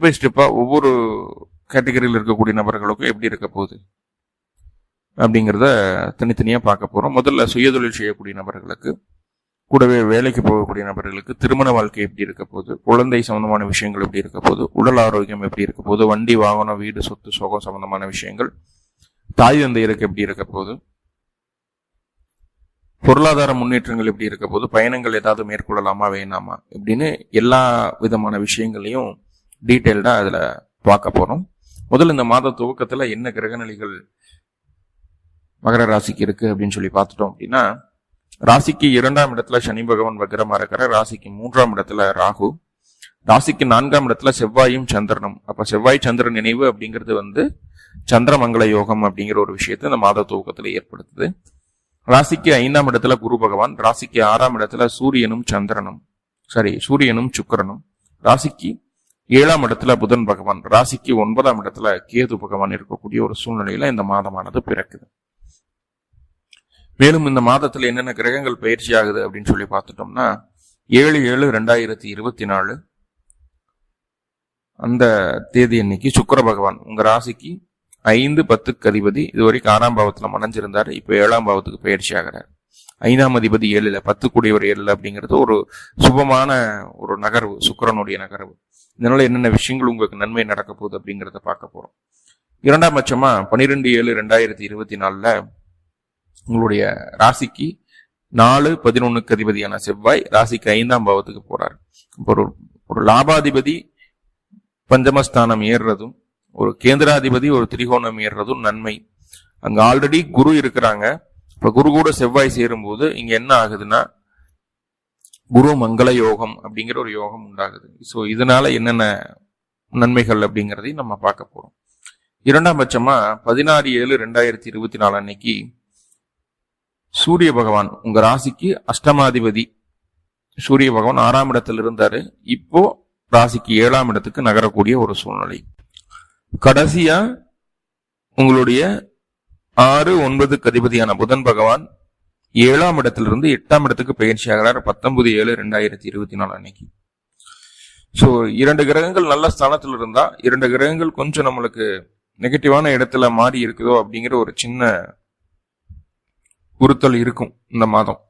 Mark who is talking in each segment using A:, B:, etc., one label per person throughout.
A: Step by ஸ்டெப்பாக ஒவ்வொரு கேட்டகரியில் இருக்கக்கூடிய நபர்களுக்கும் எப்படி இருக்க போகுது? அப்படிங்கிறத தனித்தனியாக பார்க்க போகிறோம் முதல்ல சுயதொழில் செய்யக்கூடிய நபர்களுக்கு கூடவே வேலைக்கு போகக்கூடிய நபர்களுக்கு திருமண வாழ்க்கை எப்படி இருக்க போகுது? குழந்தை சம்பந்தமான விஷயங்கள் எப்படி இருக்க போகுது? உடல் ஆரோக்கியம் எப்படி இருக்க போகுது? வண்டி வாகனம் வீடு சொத்து சோகம் சம்பந்தமான விஷயங்கள். தாய் தந்தையருக்கு எப்படி இருக்க போகுது? பொருளாதார முன்னேற்றங்கள் எப்படி இருக்க போகுது? பயணங்கள் ஏதாவது மேற்கொள்ளலாமா வேணாமா? இப்படின்னு எல்லா விதமான விஷயங்களையும் டீட்டெயில்டாக அதில் பார்க்க போகிறோம் முதல்ல இந்த மாத துவக்கத்தில் என்ன கிரகநிலைகள் மகர ராசிக்கு இருக்குது அப்படின்னு சொல்லி பார்த்துட்டோம் அப்படின்னா ராசிக்கு இரண்டாம் இடத்துல சனி பகவான் வக்ரமா இருக்கிற ராசிக்கு மூன்றாம் இடத்துல ராகு. ராசிக்கு நான்காம் இடத்துல செவ்வாயும் சந்திரனும். அப்போ செவ்வாய் சந்திரன் நினைவு அப்படிங்கிறது வந்து சந்திரமங்கல யோகம் அப்படிங்கிற ஒரு விஷயத்தை இந்த மாத துவக்கத்தில் ஏற்படுத்துது. ராசிக்கு ஐந்தாம் இடத்துல குரு பகவான். ராசிக்கு ஆறாம் இடத்துல சூரியனும் சந்திரனும். சாரி சூரியனும் சுக்கிரனும். ராசிக்கு ஏழாம் இடத்துல புதன் பகவான் ராசிக்கு ஒன்பதாம் இடத்துல கேது பகவான் இருக்கக்கூடிய ஒரு சூழ்நிலையில இந்த மாதமானது பிறக்குது. மேலும் இந்த மாதத்துல என்னென்ன கிரகங்கள் பயிற்சி ஆகுது அப்படின்னு சொல்லி பார்த்துட்டோம்னா ஏழு ஏழு ரெண்டாயிரத்தி இருபத்தி நாலு அந்த தேதி அன்னைக்கு சுக்கர பகவான் உங்க ராசிக்கு ஐந்து பத்துக்கு அதிபதி இது வரைக்கும் ஆறாம் பாவத்துல மறைஞ்சிருந்தாரு இப்ப ஏழாம் பாவத்துக்கு பயிற்சி ஆகிறார். ஐந்தாம் அதிபதி ஏழுல பத்து கூடியவர் ஏழுல அப்படிங்கிறது ஒரு சுபமான ஒரு நகர்வு சுக்கரனுடைய நகர்வு. இதனால என்னென்ன விஷயங்கள் உங்களுக்கு நன்மை நடக்க போகுது அப்படிங்கிறத பார்க்க போகிறோம் இரண்டாம் பட்சமாக பன்னிரெண்டு ஏழு ரெண்டாயிரத்தி இருபத்தி நாலில் உங்களுடைய ராசிக்கு நாலு பதினொன்னுக்கு அதிபதியான செவ்வாய் ராசிக்கு ஐந்தாம் பாவத்துக்கு போறார். ஒரு ஒரு லாபாதிபதி பஞ்சமஸ்தானம் ஏறுறதும் ஒரு கேந்திராதிபதி ஒரு திரிகோணம் ஏறுறதும் நன்மை. அங்க ஆல்ரெடி குரு இருக்கிறாங்க. இப்ப குரு கூட செவ்வாய் சேரும்போது இங்க என்ன ஆகுதுன்னா குரு மங்கள யோகம் அப்படிங்கிற ஒரு யோகம் உண்டாகுது. ஸோ இதனால என்னென்ன நன்மைகள் அப்படிங்கிறதையும் நம்ம பார்க்க போகிறோம் இரண்டாம் பட்சமா பதினாறு ஏழு ரெண்டாயிரத்தி இருபத்தி நாலு அன்னைக்கு சூரிய பகவான் உங்க ராசிக்கு அஷ்டமாதிபதி. சூரிய பகவான் ஆறாம் இடத்துல இருந்தாரு. இப்போ ராசிக்கு ஏழாம் இடத்துக்கு நகரக்கூடிய ஒரு சூழ்நிலை. கடைசியா உங்களுடைய ஆறு ஒன்பதுக்கு அதிபதியான புதன் பகவான் ஏழாம் இடத்திலிருந்து எட்டாம் இடத்துக்கு பயிற்சி ஆகிறார். பத்தொன்பது ஏழு ரெண்டாயிரத்தி இருபத்தி நாலு அன்னைக்கு. ஸோ இரண்டு கிரகங்கள் நல்ல ஸ்தானத்தில் இருந்தா இரண்டு கிரகங்கள் கொஞ்சம் நம்மளுக்கு நெகட்டிவான இடத்துல மாறி இருக்குதோ அப்படிங்கிற ஒரு சின்ன உறுத்தல் இருக்கும் இந்த மாதம்.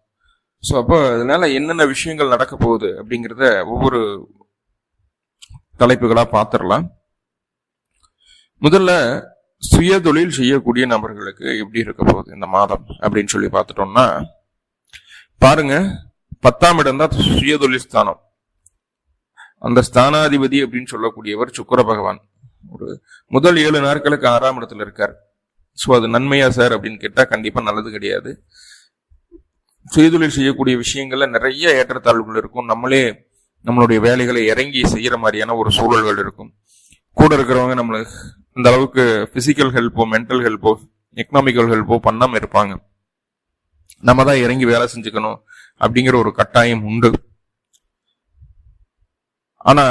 A: ஸோ அப்போ அதனால என்னென்ன விஷயங்கள் நடக்க போகுது அப்படிங்கிறத ஒவ்வொரு தலைப்புகளாக பார்த்துடலாம். முதல்ல சுய தொழில் செய்யக்கூடிய நபர்களுக்கு எப்படி இருக்க போகுது இந்த மாதம் அப்படின்னு சொல்லி பார்த்துட்டோம்னா பாருங்க பத்தாம் இடம் தான் சுய தொழில் ஸ்தானம். அந்த ஸ்தானாதிபதி அப்படின்னு சொல்லக்கூடியவர் சுக்கர பகவான். ஒரு முதல் ஏழு நாட்களுக்கு ஆறாம் இடத்துல இருக்கார். ஸோ அது நன்மையா சார் அப்படின்னு கேட்டால் கண்டிப்பாக நல்லது கிடையாது. சுயதொழில் செய்யக்கூடிய விஷயங்கள்ல நிறைய ஏற்றத்தாழ்வுகள் இருக்கும். நம்மளே நம்மளுடைய வேலைகளை இறங்கி செய்யற மாதிரியான ஒரு சூழல்கள் இருக்கும். கூட இருக்கிறவங்க நம்மளுக்கு இந்த அளவுக்கு பிசிக்கல் ஹெல்ப்போ மென்டல் ஹெல்ப்போ எக்கனாமிக்கல் ஹெல்ப்போ பண்ணாமல் இருப்பாங்க. நம்ம தான் இறங்கி வேலை செஞ்சுக்கணும் அப்படிங்கிற ஒரு கட்டாயம் உண்டு. ஆனா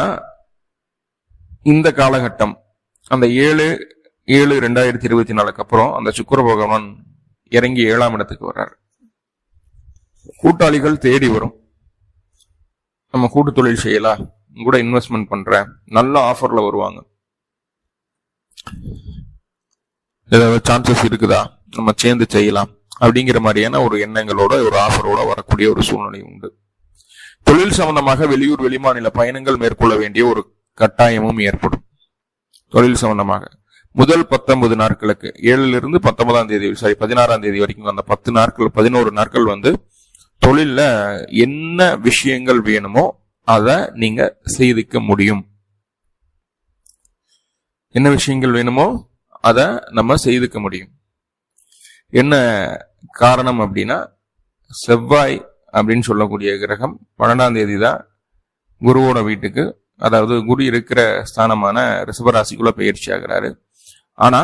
A: இந்த காலகட்டம் அந்த ஏழு ஏழு ரெண்டாயிரத்தி இருபத்தி நாலுக்கு அப்புறம் அந்த சுக்கர பகவான் இறங்கி ஏழாம் இடத்துக்கு வர்றார். கூட்டாளிகள் தேடி வரும். நம்ம கூட்டு தொழில் செய்யலாம் கூட இன்வெஸ்ட்மெண்ட் பண்றேன் நல்ல ஆஃபர்ல வருவாங்க. ஏதாவது சான்சஸ் இருக்குதா? நம்ம சேர்ந்து செய்யலாம். அப்படிங்கிற மாதிரியான ஒரு எண்ணங்களோட ஒரு ஆஃபரோட வரக்கூடிய ஒரு சூழ்நிலை உண்டு. தொழில் சம்பந்தமாக வெளியூர் வெளிமாநில பயணங்கள் மேற்கொள்ள வேண்டிய ஒரு கட்டாயமும் ஏற்படும். தொழில் சம்பந்தமாக. முதல் பத்தொன்பது நாட்களுக்கு ஏழுல இருந்து பத்தொன்பதாம் தேதி சாரி பதினாறாம் தேதி வரைக்கும் அந்த பத்து நாட்கள் பதினோரு நாட்கள் வந்து தொழில்ல என்ன விஷயங்கள் வேணுமோ அதை நீங்க செய்திக்க முடியும். என்ன விஷயங்கள் வேணுமோ அதை நம்ம செய்துக்க முடியும். என்ன காரணம் அப்படின்னா செவ்வாய் அப்படின்னு சொல்லக்கூடிய கிரகம் பன்னெண்டாம் தேதி தான் குருவோட வீட்டுக்கு அதாவது குரு இருக்கிற ஸ்தானமான ரிஷபராசிக்குள்ள பயிற்சி ஆகிறாரு. ஆனா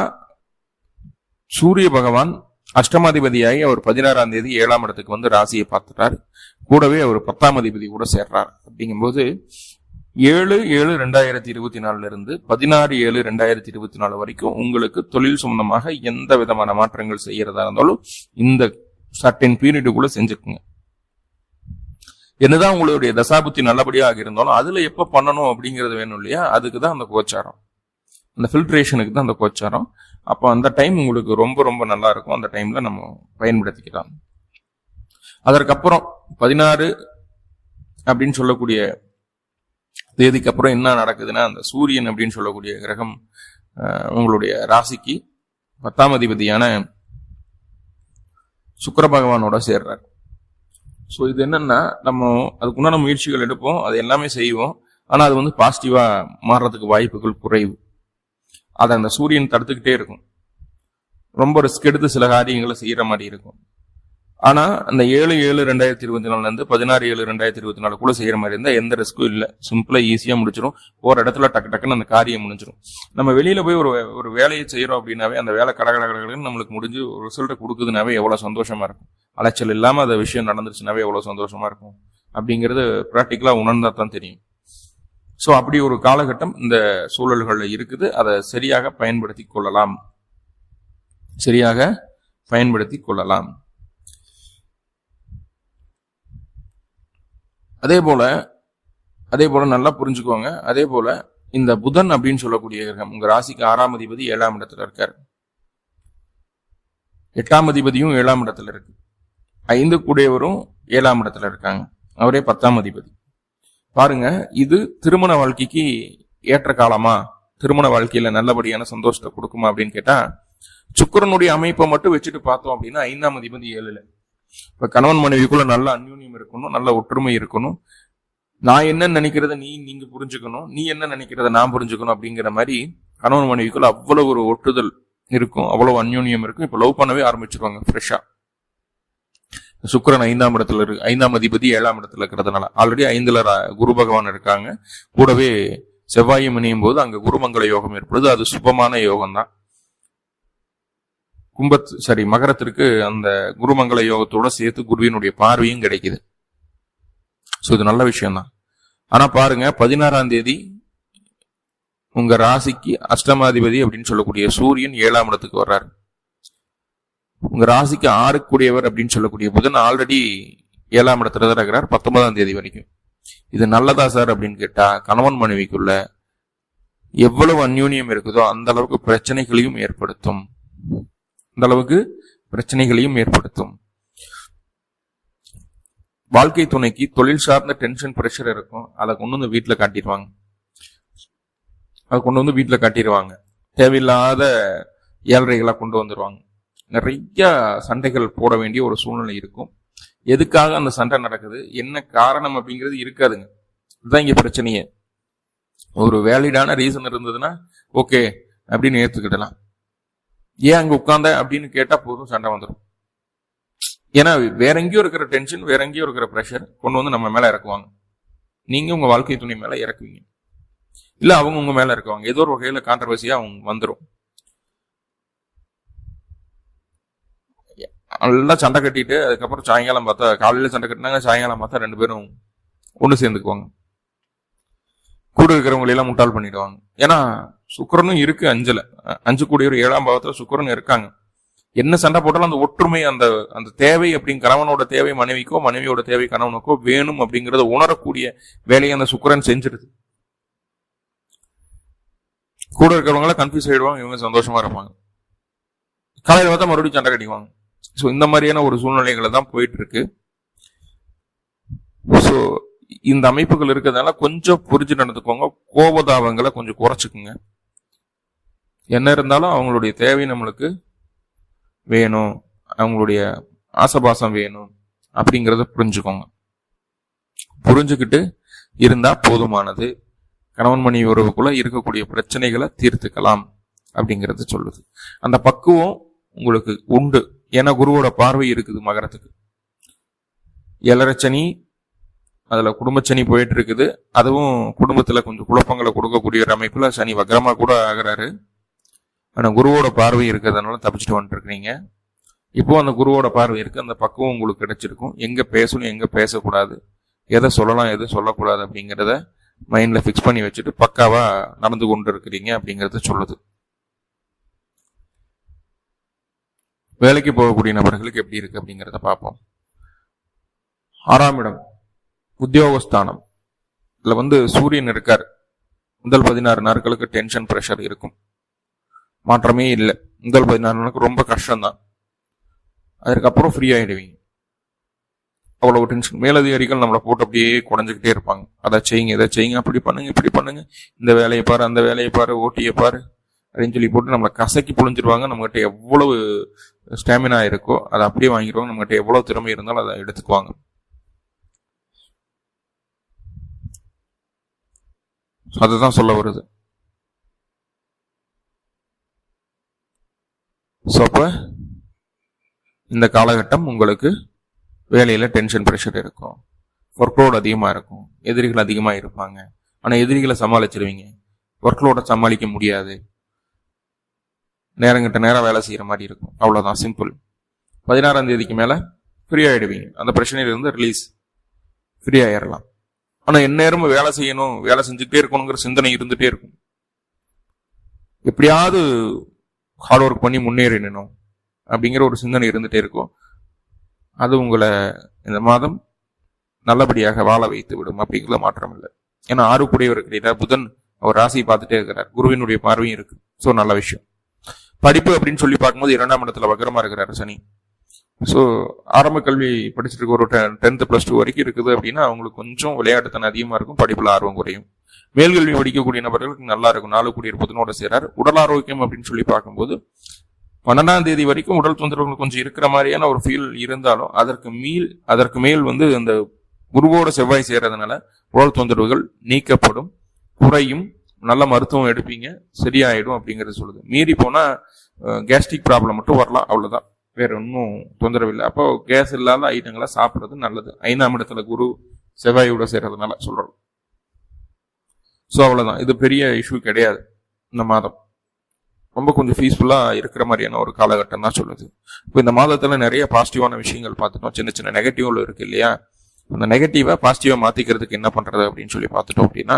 A: சூரிய பகவான் அஷ்டமாதிபதியாகி அவர் பதினாறாம் தேதி ஏழாம் இடத்துக்கு வந்து ராசியை பார்த்துட்டார். கூடவே அவர் பத்தாம் அதிபதி கூட சேர்றார். அப்படிங்கும்போது ஏழு ஏழு ரெண்டாயிரத்தி இருபத்தி நாலுல இருந்து பதினாறு ஏழு ரெண்டாயிரத்தி இருபத்தி நாலு வரைக்கும் உங்களுக்கு தொழில் சம்பந்தமாக எந்த விதமான மாற்றங்கள் செய்யறதா இருந்தாலும் இந்த சர்டன் பீரியடுக்குள்ள செஞ்சுக்குங்க. என்னதான் உங்களுடைய தசாபுத்தி நல்லபடியாக இருந்தாலும் அதுல எப்ப பண்ணணும் அப்படிங்கிறது வேணும் இல்லையா? அதுக்கு தான் அந்த கோச்சாரம். அந்த ஃபில்ட்ரேஷனுக்கு தான் அந்த கோச்சாரம். அப்போ அந்த டைம் உங்களுக்கு ரொம்ப ரொம்ப நல்லா இருக்கும். அந்த டைம்ல நம்ம பயன்படுத்திக்கலாம். அதற்கப்புறம் பதினாறு அப்படின்னு சொல்லக்கூடிய தேதிக்கு அப்புறம் என்ன நடக்குதுன்னா அந்த சூரியன் அப்படின்னு சொல்லக்கூடிய கிரகம் உங்களுடைய ராசிக்கு பத்தாம் அதிபதியான சுக்கர பகவானோட சேர்றார். ஸோ இது என்னன்னா நம்ம அதுக்குண்டான முயற்சிகள் எடுப்போம் அது எல்லாமே செய்வோம் ஆனால் அது வந்து பாசிட்டிவாக மாறுறதுக்கு வாய்ப்புகள் குறைவு. அதை அந்த சூரியன் தடுத்துக்கிட்டே இருக்கும். ரொம்ப ரிஸ்க் எடுத்து சில காரியங்களை செய்கிற மாதிரி இருக்கும். ஆனா அந்த ஏழு ஏழு ரெண்டாயிரத்தி இருபத்தி நாலுல இருந்து பதினாறு ஏழு ரெண்டாயிரத்தி இருபத்தி நாலுக்குள்ள செய்யற மாதிரி இருந்தா எந்த ரிஸ்க்கும் இல்ல. சிம்பிளா ஈஸியா முடிச்சிடும் போற இடத்துல டக்கு டக்குன்னு அந்த காரியம் முடிஞ்சிடும் நம்ம வெளியில போய் ஒரு ஒரு வேலையை செய்யறோம் அப்படின்னாவே அந்த வேலை கடகட நம்மளுக்கு முடிஞ்சு ஒரு ரிசல்ட் கொடுக்குதுனாவே எவ்வளவு சந்தோஷமா இருக்கும். அலைச்சல் இல்லாம அந்த விஷயம் நடந்துருச்சுனாவே எவ்வளவு சந்தோஷமா இருக்கும். அப்படிங்கிறது ப்ராக்டிக்கலா உணர்ந்தா தான் தெரியும். ஸோ அப்படி ஒரு காலகட்டம் இந்த சூழல்கள்ல இருக்குது. அதை சரியாக பயன்படுத்தி கொள்ளலாம். சரியாக பயன்படுத்தி கொள்ளலாம். அதே போல அதே போல நல்லா புரிஞ்சுக்கோங்க. அதே போல இந்த புதன் அப்படின்னு சொல்லக்கூடிய கிரகம் உங்க ராசிக்கு ஆறாம் அதிபதி ஏழாம் இடத்துல இருக்கார். எட்டாம் அதிபதியும் ஏழாம் இடத்துல இருக்கு. ஐந்து கூடியவரும் ஏழாம் இடத்துல இருக்காங்க. அவரே பத்தாம் அதிபதி. பாருங்க இது திருமண வாழ்க்கைக்கு ஏற்ற காலமா? திருமண வாழ்க்கையில நல்லபடியான சந்தோஷத்தை கொடுக்குமா அப்படின்னு கேட்டா சுக்கிரனுடைய அமைப்பை மட்டும் வச்சுட்டு பார்த்தோம் அப்படின்னா ஐந்தாம் அதிபதி ஏழுல. இப்ப கணவன் மனைவிக்குள்ள நல்ல அந்யூன்யம் இருக்கணும் நல்ல ஒற்றுமை இருக்கணும். நான் என்ன நினைக்கிறத நீ நீங்க புரிஞ்சுக்கணும். நீ என்ன நினைக்கிறத நான் புரிஞ்சுக்கணும் அப்படிங்கிற மாதிரி கணவன் மனைவிக்குள்ள அவ்வளவு ஒரு ஒட்டுதல் இருக்கும் அவ்வளவு அந்யூன்யம் இருக்கும். இப்ப லவ் பண்ணவே ஆரம்பிச்சிருவாங்க ஃப்ரெஷ்ஷா சுக்கரன் ஐந்தாம் இடத்துல இருக்கு ஐந்தாம் அதிபதி ஏழாம் இடத்துல இருக்கிறதுனால. ஆல்ரெடி ஐந்துல ரா- குரு பகவான் இருக்காங்க. கூடவே செவ்வாயும் இணையும் போது அங்க குருமங்கள யோகம் ஏற்படுது. அது சுபமான யோகம் தான் கும்பத் சரி மகரத்திற்கு அந்த குருமங்கள யோகத்தோட சேர்த்து குருவினுடைய பார்வையும் கிடைக்குது. ஸோ இது நல்ல விஷயம்தான். ஆனா பாருங்க பதினாறாம் தேதி உங்க ராசிக்கு அஷ்டமாதிபதி அப்படின்னு சொல்லக்கூடிய சூரியன் ஏழாம் இடத்துக்கு வர்றாரு. உங்க ராசிக்கு ஆறுக்குரியவர் அப்படின்னு சொல்லக்கூடிய புதன் ஆல்ரெடி ஏழாம் இடத்துல தான் இருக்கிறார் பத்தொன்பதாம் தேதி வரைக்கும். இது நல்லதா சார் அப்படின்னு கேட்டா கணவன் மனைவிக்குள்ள எவ்வளவு அந்யூன்யம் இருக்குதோ அந்த அளவுக்கு பிரச்சனைகளையும் ஏற்படுத்தும். இந்த அளவுக்கு பிரச்சனைகளையும் ஏற்படுத்தும். வாழ்க்கை துணைக்கு தொழில் சார்ந்த டென்ஷன் பிரஷர் இருக்கும். அதை கொண்டு வந்து வீட்டில் காட்டிடுவாங்க. அதை கொண்டு வந்து வீட்டில் காட்டிடுவாங்க. தேவையில்லாத ஏழ்றைகளாக கொண்டு வந்துடுவாங்க நிறைய சண்டைகள் போட வேண்டிய ஒரு சூழ்நிலை இருக்கும். எதுக்காக அந்த சண்டை நடக்குது? என்ன காரணம் அப்படிங்கிறது இருக்காதுங்க. இதுதான் இங்கே பிரச்சனையே. ஒரு வேலிடான ரீசன் இருந்ததுன்னா ஓகே அப்படின்னு ஏற்றுக்கிடலாம் ஏன் அங்க உட்கார்ந்த அப்படின்னு கேட்டா போதும் சண்டை வந்துடும் ஏன்னா வேற எங்கேயோ இருக்கிற டென்ஷன் வேற எங்கேயோ இருக்கிற ப்ரெஷர் கொண்டு வந்து நம்ம மேல இறக்குவாங்க. நீங்க உங்க வாழ்க்கை துணை மேல இறக்குவீங்க. இல்ல அவங்க உங்க மேல இருக்குவாங்க ஏதோ ஒரு வகையில கான்ட்ரவர்சியா அவங்க வந்துடும் நல்லா சண்டை கட்டிட்டு அதுக்கப்புறம் சாயங்காலம் பார்த்தா காலையில சண்டை கட்டினாங்க சாயங்காலம் பார்த்தா ரெண்டு பேரும் ஒன்று சேர்ந்துக்குவாங்க. கூட இருக்கிறவங்களையெல்லாம் முட்டாள் பண்ணிடுவாங்க. ஏன்னா சுக்கரனும் இருக்கு அஞ்சுல. அஞ்சு கூடிய ஒரு ஏழாம் பாவத்துல சுக்கிரன் இருக்காங்க. என்ன சண்டை போட்டாலும் அந்த ஒற்றுமை அந்த அந்த தேவை அப்படிங்க கணவனோட தேவை மனைவிக்கோ மனைவியோட தேவை கணவனுக்கோ வேணும் அப்படிங்கறத உணரக்கூடிய வேலையை அந்த சுக்கிரன் செஞ்சிருது. கூட இருக்கிறவங்களாம் கன்ஃபியூஸ் ஆயிடுவாங்க இவங்க சந்தோஷமா இருப்பாங்க. காலையில் பார்த்தா மறுபடியும் சண்டை கட்டிக்குவாங்க. ஸோ இந்த மாதிரியான ஒரு சூழ்நிலைகளை தான் போயிட்டு இருக்கு. ஸோ இந்த அமைப்புகள் இருக்கிறதுனால கொஞ்சம் புரிஞ்சு நடந்துக்கோங்க. கோபதாபங்களை கொஞ்சம் குறைச்சிக்குங்க. என்ன இருந்தாலும் அவங்களுடைய தேவை நம்மளுக்கு வேணும். அவங்களுடைய ஆசபாசம் வேணும் அப்படிங்கிறத புரிஞ்சுக்கோங்க. புரிஞ்சுக்கிட்டு இருந்தா போதுமானது. கணவன் மனைவி உறவுக்குள்ள இருக்கக்கூடிய பிரச்சனைகளை தீர்த்துக்கலாம் அப்படிங்கிறது சொல்லுது. அந்த பக்குவம் உங்களுக்கு உண்டு. ஏன்னா குருவோட பார்வை இருக்குது மகரத்துக்கு. எலரச்சனி அதுல குடும்பச்சனி போயிட்டு இருக்குது அதுவும் குடும்பத்துல கொஞ்சம் குழப்பங்களை கொடுக்கக்கூடிய ஒரு அமைப்புல சனி வக்ரமா கூட ஆகிறாரு. ஆனா குருவோட பார்வை இருக்கிறதுனால தப்பிச்சுட்டு வந்துட்டு இப்போ அந்த குருவோட பார்வை இருக்கு. அந்த பக்குவம் உங்களுக்கு கிடைச்சிருக்கும். எங்க பேசணும் எங்க பேசக்கூடாது. எதை சொல்லலாம் எதை சொல்லக்கூடாது அப்படிங்கிறத மைண்ட்ல ஃபிக்ஸ் பண்ணி வச்சுட்டு பக்காவா நடந்து கொண்டு இருக்கிறீங்க அப்படிங்கறத சொல்லுது. வேலைக்கு போகக்கூடிய நபர்களுக்கு எப்படி இருக்கு அப்படிங்கிறத பார்ப்போம். ஆறாம் இடம். உத்தியோகஸ்தானம். இதில் வந்து சூரியன் இருக்கார். முதல் பதினாறு நாட்களுக்கு டென்ஷன் ப்ரெஷர் இருக்கும். மாற்றமே இல்லை. முதல் பதினாறு நாளுக்கு ரொம்ப கஷ்டம்தான். அதுக்கப்புறம் ஃப்ரீ ஆகிடுவீங்க அவ்வளோ டென்ஷன் மேலதிகாரிகள் நம்மளை போட்டு அப்படியே குறைஞ்சிக்கிட்டே இருப்பாங்க. அதை செய்யுங்க இதை செய்யுங்க அப்படி பண்ணுங்க இப்படி பண்ணுங்க. இந்த வேலையை பாரு அந்த வேலையை பாரு ஓட்டியை பாரு அப்படின்னு சொல்லி போட்டு நம்மளை கசக்கி புழிஞ்சிருவாங்க. நம்மகிட்ட எவ்வளவு ஸ்டாமினா இருக்கோ அதை அப்படியே வாங்கிடுவாங்க. நம்மகிட்ட எவ்வளவு திறமை இருந்தாலும் அதை எடுத்துக்குவாங்க. அதுதான் சொல்ல வருது. ஸோ அப்போ இந்த காலகட்டம் உங்களுக்கு வேலையில் டென்ஷன் ப்ரெஷர் இருக்கும். ஒர்க்லோடு அதிகமாக இருக்கும். எதிரிகள் அதிகமாக இருப்பாங்க. ஆனால் எதிரிகளை சமாளிச்சிருவீங்க. ஒர்க் லோடை சமாளிக்க முடியாது. நேரங்கிட்ட நேரம் வேலை செய்கிற மாதிரி இருக்கும். அவ்வளோதான் சிம்பிள் பதினாறாம் தேதிக்கு மேலே ஃப்ரீ ஆகிடுவீங்க அந்த பிரச்சனையிலிருந்து ரிலீஸ் ஃப்ரீ ஆகிடலாம் ஆனால் எந்நேரமும் வேலை செய்யணும் வேலை செஞ்சுக்கிட்டே இருக்கணுங்கிற சிந்தனை இருந்துகிட்டே இருக்கும். எப்படியாவது ஹார்ட் ஒர்க் பண்ணி முன்னேறினணும் அப்படிங்கிற ஒரு சிந்தனை இருந்துகிட்டே இருக்கும். அது உங்களை இந்த மாதம் நல்லபடியாக வாழ வைத்து விடும் அப்படிங்கிற மாற்றம் இல்லை. ஏன்னா ஆறு கிடையாது புதன் அவர் ராசியை பார்த்துட்டே இருக்கிறார். குருவினுடைய பார்வையும் இருக்கு. ஸோ நல்ல விஷயம். படிப்பு அப்படின்னு சொல்லி பார்க்கும்போது இரண்டாம் இடத்துல வக்கரமா இருக்கிறார் சனி. ஸோ ஆரம்ப கல்வி படிச்சுட்டு இருக்க ஒரு டென்த்து ப்ளஸ் டூ வரைக்கும் இருக்குது அப்படின்னா அவங்களுக்கு கொஞ்சம் விளையாட்டுத்தனம் அதிகமாக இருக்கும் படிப்பில் ஆர்வம் குறையும். மேல்கல்வி படிக்கக்கூடிய நபர்களுக்கு நல்லா இருக்கும். நாலு கூடிய புதனோட சேரார் உடல் ஆரோக்கியம் அப்படின்னு சொல்லி பார்க்கும்போது பன்னெண்டாம் தேதி வரைக்கும் உடல் தொந்தரவுகள் கொஞ்சம் இருக்கிற மாதிரியான ஒரு ஃபீல் இருந்தாலும் அதற்கு மீள் அதற்கு மேல் வந்து அந்த குருவோட செவ்வாய் சேர்றதுனால உடல் தொந்தரவுகள் நீக்கப்படும் குறையும் நல்ல மருத்துவம் எடுப்பீங்க சரியாயிடும் அப்படிங்கறது சொல்லுது. மீறி போனா கேஸ்ட்ரிக் ப்ராப்ளம் மட்டும் வரலாம் அவ்வளவுதான். வேற ஒன்றும் தொந்தரவு இல்லை அப்போ கேஸ் இல்லாத ஐட்டங்களை சாப்பிட்றது நல்லது. ஐந்தாம் இடத்துல குரு செவ்வாயோட சேர்றதுனால சொல்கிறோம் ஸோ அவ்வளோதான் இது பெரிய இஷ்யூ கிடையாது இந்த மாதம். ரொம்ப கொஞ்சம் பீஸ்ஃபுல்லாக இருக்கிற மாதிரியான ஒரு காலகட்டம் தான் சொல்லுது. இப்போ இந்த மாதத்தில் நிறைய பாசிட்டிவான விஷயங்கள் பார்த்துட்டோம். சின்ன சின்ன நெகட்டிவ்ல இருக்கு இல்லையா? அந்த நெகட்டிவை பாசிட்டிவாக மாற்றிக்கிறதுக்கு என்ன பண்ணுறது அப்படின்னு சொல்லி பார்த்துட்டோம் அப்படின்னா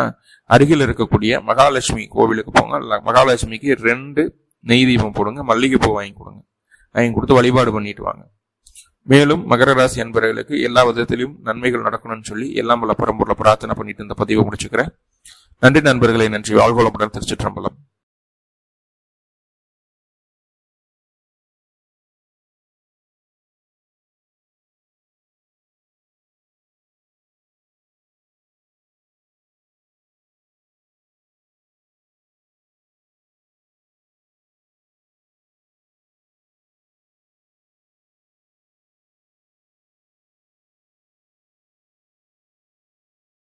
A: அருகில் இருக்கக்கூடிய மகாலட்சுமி கோவிலுக்கு போங்க. மகாலட்சுமிக்கு ரெண்டு நெய் தீபம் போடுங்க. மல்லிகைப்பூ வாங்கி கொடுங்க. அவங்க கொடுத்து வழிபாடு பண்ணிட்டு வாங்க. மேலும் மகர ராசி அன்பர்களுக்கு எல்லா விதத்திலும் நன்மைகள் நடக்கணும்னு சொல்லி எல்லாம் வல்ல பரம்பூர்ல பிரார்த்தனை பண்ணிட்டு இந்த பதிவை முடிச்சுக்கிறேன். நன்றி நண்பர்களை நன்றி. வாழ்வளமுடன் திருச்சிற்றம்பலம்.